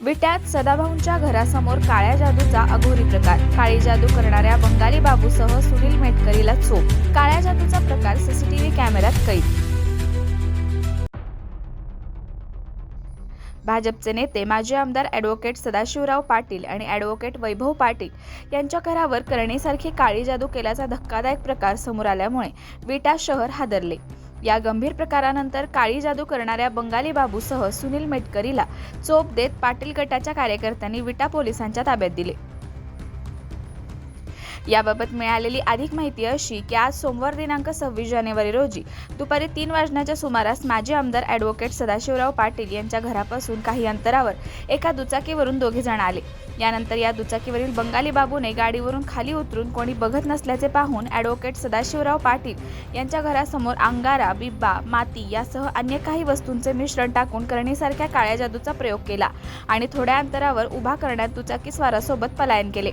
विट्यात सदाभाऊंच्या घरासमोर काळ्या जादूचा अघोरी प्रकार. काळी जादू करणाऱ्या बंगाली बाबूसह सुनील मेटकरीला चोप. काळ्या जादूचा प्रकार सीसीटीव्ही कॅमेऱ्यात कैद. भाजपचे नेते माजी आमदार ॲडव्होकेट सदाशिवराव पाटील आणि ॲडव्होकेट वैभव पाटील यांच्या घरावर करणीसारखी काळी जादू केल्याचा धक्कादायक प्रकार समोर आल्यामुळे विटा शहर हादरले. या गंभीर प्रकारानंतर काळी जादू करणाऱ्या बंगाली बाबूसह सुनील मेटकरीला चोप देत पाटील गटाच्या कार्यकर्त्यांनी विटा पोलिसांच्या ताब्यात दिले. याबाबत मिळालेली अधिक माहिती अशी की आज सोमवार दिनांक सव्वीस जानेवारी रोजी दुपारी तीन वाजण्याच्या सुमारास माजी आमदार ॲडव्होकेट सदाशिवराव पाटील यांच्या घरापासून काही अंतरावर एका दुचाकीवरून दोघे जण आले. यानंतर या दुचाकीवरील बंगाली बाबूने गाडीवरून खाली उतरून कोणी बघत नसल्याचे पाहून ॲडव्होकेट सदाशिवराव पाटील यांच्या घरासमोर अंगारा बिब्बा माती यासह अन्य काही वस्तूंचे मिश्रण टाकून करणीसारख्या काळ्या जादूचा प्रयोग केला आणि थोड्या अंतरावर उभा करण्यात दुचाकी स्वारासोबत पलायन केले.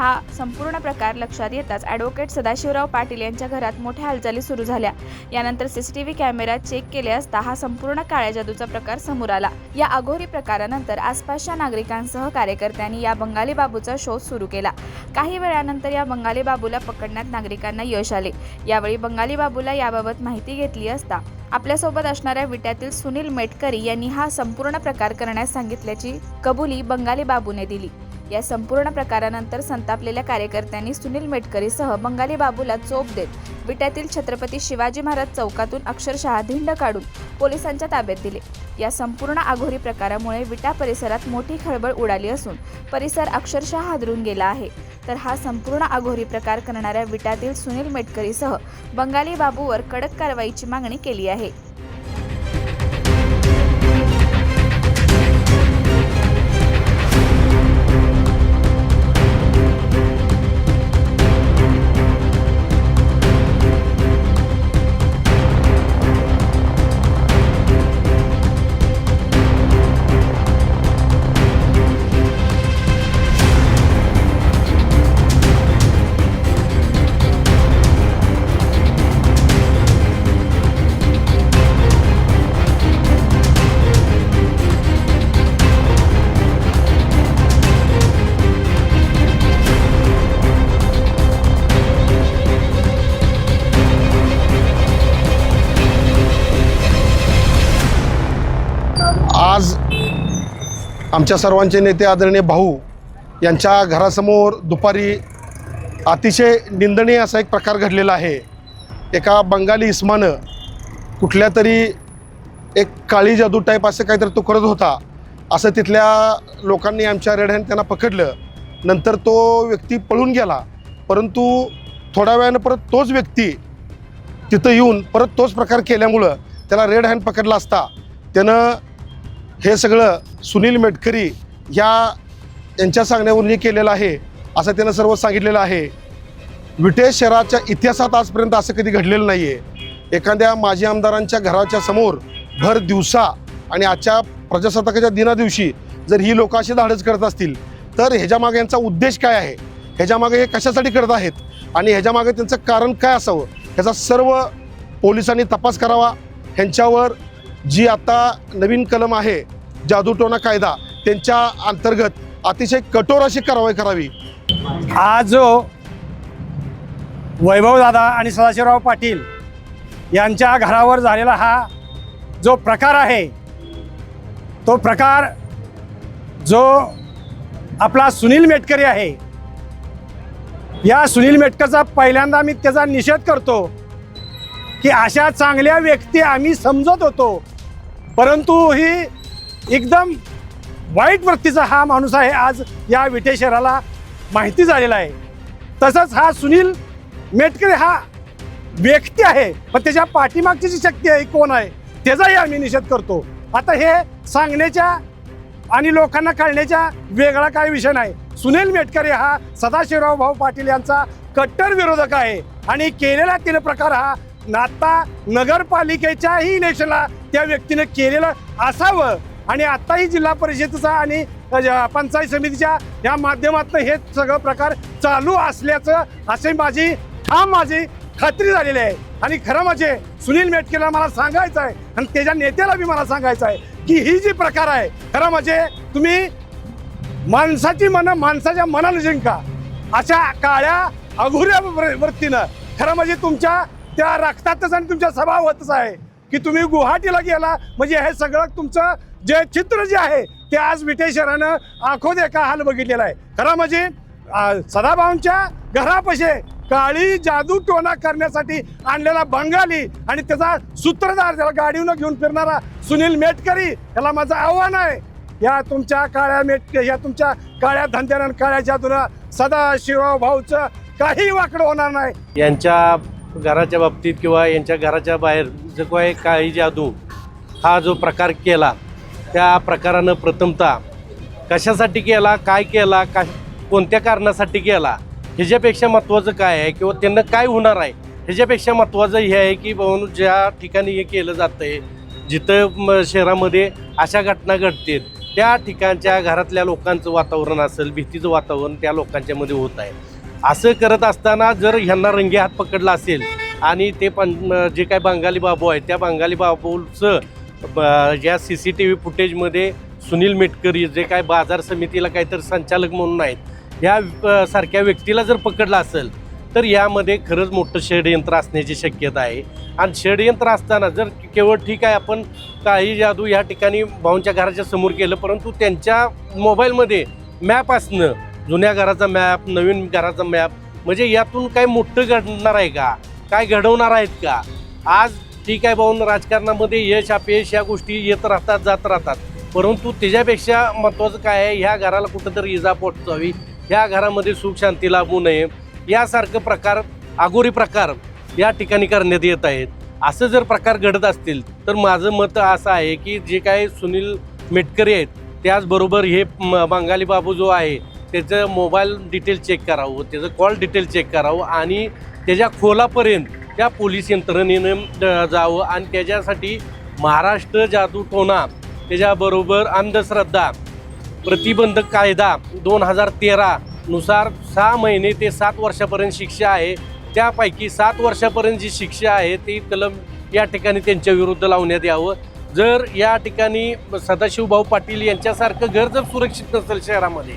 हा संपूर्ण प्रकार लक्षात येताच ॲडव्होकेट सदाशिवराव पाटील यांच्या घरात मोठ्या हालचाली सुरू झाल्या. यानंतर सीसीटीव्ही कॅमेऱ्यात चेक केले असता हा संपूर्ण काळ्या जादूचा प्रकार समोर आला. या अघोरी प्रकारानंतर आसपासच्या नागरिकांसह कार्यकर्त्यांनी या बंगाली बाबूचा शोध सुरू केला. काही वेळानंतर या बंगाली बाबूला पकडण्यात नागरिकांना यश आले. यावेळी बंगाली बाबूला याबाबत माहिती घेतली असता आपल्यासोबत असणाऱ्या विट्यातील सुनील मेटकरी यांनी हा संपूर्ण प्रकार करण्यास सांगितल्याची कबुली बंगाली बाबूने दिली. या संपूर्ण प्रकारानंतर संतापलेल्या कार्यकर्त्यांनी सुनील मेटकरीसह बंगाली बाबूला चोप देत विट्यातील छत्रपती शिवाजी महाराज चौकातून अक्षरशः धिंड काढून पोलिसांच्या ताब्यात दिले. या संपूर्ण आघोरी प्रकारामुळे विटा परिसरात मोठी खळबळ उडाली असून परिसर अक्षरशः हादरून गेला आहे. तर हा संपूर्ण आघोरी प्रकार करणाऱ्या विटातील सुनील मेटकरीसह बंगाली बाबूवर कडक कारवाईची मागणी केली आहे. आज आमच्या सर्वांचे नेते आदरणीय भाऊ यांच्या घरासमोर दुपारी अतिशय निंदनीय असा एक प्रकार घडलेला आहे. एका बंगाली इस्मानं कुठल्या तरी एक काळी जादू टाईप असं काहीतरी तो करत होता. असं तिथल्या लोकांनी आमच्या रेड्याने त्यांना पकडलं. नंतर तो व्यक्ती पळून गेला. परंतु थोड्या वेळानं परत तोच व्यक्ती तिथं येऊन परत तोच प्रकार केल्यामुळं त्याला रेड हँड पकडला असता. त्यानं हे सगळं सुनील मेटकरी ह्या यांच्या सांगण्यावरून केलेलं आहे असं त्यानं सर्व सांगितलेलं आहे. विटे शहराच्या इतिहासात आजपर्यंत असं कधी घडलेलं नाही आहे एखाद्या माजी आमदारांच्या घराच्या समोर भर दिवसा आणि आजच्या प्रजासत्ताकाच्या दिना दिवशी जर ही लोक अशी धाडस करत असतील तर ह्याच्यामागे यांचा उद्देश काय आहे? ह्याच्यामागे हे कशासाठी करत आहेत? आणि ह्याच्यामागे त्यांचं कारण काय असावं? ह्याचा सर्व पोलिसांनी तपास करावा ह्यांच्यावर जी आता नवीन कलम आहे जादूटोना कायदा त्यांच्या अंतर्गत अतिशय कठोर अशी कारवाई करावी. आज जो वैभवदादा आणि सदाशिवराव पाटील यांच्या घरावर झालेला हा जो प्रकार आहे तो प्रकार जो आपला सुनील मेटकरी आहे या सुनील मेटकरचा पहिल्यांदा मी त्याचा निषेध करतो. की अशा चांगल्या व्यक्ती आम्ही समजत होतो. परंतु ही एकदम वाईट वृत्तीचा हा माणूस आहे. आज या विटे शहराला माहिती झालेला आहे. तसंच हा सुनील मेटकर हा व्यक्ती आहे. पण त्याच्या पाठीमागची जी शक्ती आहे कोण आहे? त्याचाही आम्ही निषेध करतो. आता हे सांगण्याच्या आणि लोकांना कळण्याच्या वेगळा काय विषय नाही. सुनील मेटकरे हा सदाशिवराव भाऊ पाटील यांचा कट्टर विरोधक आहे. आणि केलेला तिने प्रकार हा आता नगरपालिकेच्याही इलेक्शनला त्या व्यक्तीने केलेलं असावं. आणि आताही जिल्हा परिषदेचा आणि पंचायत समितीच्या या माध्यमातून हे सगळं प्रकार चालू असल्याचं असे माझी ठाम माझी खात्री झालेली आहे. आणि खरं म्हणजे सुनील मेटकेला मला सांगायचं आहे आणि त्याच्या नेत्याला बी मला सांगायचं आहे की ही जी प्रकार आहे खरं म्हणजे तुम्ही माणसाची मनं माणसाच्या मनानं जिंका. अशा काळ्या अघुऱ्या वृ- वृत्तीनं खरं म्हणजे तुमच्या त्या रक्तातच आणि तुमच्या स्वभावातच आहे की तुम्ही गुवाहाटीला गेला. म्हणजे हे सगळं तुमचं जे चित्र जे आहे ते आज विटेश्वरानं आखो एका हाल बघितलेला आहे. खरं म्हणजे सदाभाऊंच्या घरापाशे काळी जादू टोना करण्यासाठी आणलेला बंगाली आणि त्याचा सूत्रधार त्याला गाडीवर घेऊन फिरणारा सुनील मेटकरी याला माझं आव्हान आहे. या तुमच्या काळ्या मेट या तुमच्या काळ्या धंद्यानं काळ्या जादूनं सदा शिवभाऊचं भाऊचं काही वाकडं होणार नाही. यांच्या घराच्या बाबतीत किंवा यांच्या घराच्या बाहेर जो काही काळी जादू हा जो प्रकार केला त्या प्रकारानं प्रथमतः कशासाठी केला काय केला का कोणत्या कारणासाठी केला ह्याच्यापेक्षा महत्त्वाचं काय आहे किंवा त्यांना काय होणार आहे ह्याच्यापेक्षा महत्त्वाचं हे आहे की बाबा ज्या ठिकाणी हे केलं जातं आहे जिथं शहरामध्ये अशा घटना घडतील त्या ठिकाणच्या घरातल्या लोकांचं वातावरण असेल भीतीचं वातावरण त्या लोकांच्यामध्ये होत आहे. असं करत असताना जर ह्यांना रंगे हात पकडला असेल आणि ते पण जे काय बंगाली बाबू आहेत त्या बंगाली बाबूचं ब- ज्या सी सी टी व्ही फुटेजमध्ये सुनील मेटकरी जे काय बाजार समितीला काहीतरी संचालक म्हणून आहेत ह्या सारख्या व्यक्तीला जर पकडलं असेल तर यामध्ये खरंच मोठं षडयंत्र असण्याची शक्यता आहे. आणि षडयंत्र असताना जर केवळ ठीक आहे आपण काही जादू या ठिकाणी भाऊंच्या घराच्या समोर केलं परंतु त्यांच्या मोबाईलमध्ये मॅप असणं जुन्या घराचा मॅप नवीन घराचा मॅप म्हणजे यातून काय मोठं घडणार आहे का? काय घडवणार आहेत का? आज ठीक आहे भाऊन राजकारणामध्ये यश अपयश या गोष्टी येत राहतात जात राहतात. परंतु त्याच्यापेक्षा महत्त्वाचं काय आहे ह्या घराला कुठंतरी इजा पोचवावी ह्या घरामध्ये सुख शांती लाभू नये. यासारखं प्रकार आगोरी प्रकार या ठिकाणी करण्यात येत आहेत. असं जर प्रकार घडत असतील तर माझं मत असं आहे की जे काय सुनील मेटकरी आहेत त्याचबरोबर हे म- बंगाली बाबू जो आहे त्याचं मोबाईल डिटेल चेक करावं त्याचं कॉल डिटेल चेक करावं आणि त्याच्या खोलापर्यंत त्या पोलीस यंत्रणेनं जावं आणि त्याच्यासाठी महाराष्ट्र जादू टोना त्याच्याबरोबर अंधश्रद्धा प्रतिबंधक कायदा दोन हजार तेरा नुसार सहा महिने ते सात वर्षापर्यंत शिक्षा आहे. त्यापैकी सात वर्षापर्यंत जी शिक्षा आहे ती कलम या ठिकाणी त्यांच्या विरुद्ध लावण्यात यावं. जर या ठिकाणी सदाशिवभाऊ पाटील यांच्यासारखं घर जर सुरक्षित नसेल शहरामध्ये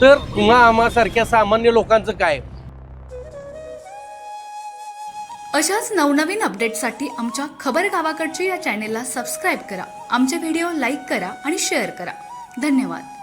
तर पुन्हा आम्हासारख्या सामान्य लोकांचं काय? अशाच नवनवीन अपडेटसाठी आमच्या खबर गावाकडच्या या चॅनेलला सबस्क्राईब करा. आमचे व्हिडिओ लाईक करा आणि शेअर करा. धन्यवाद.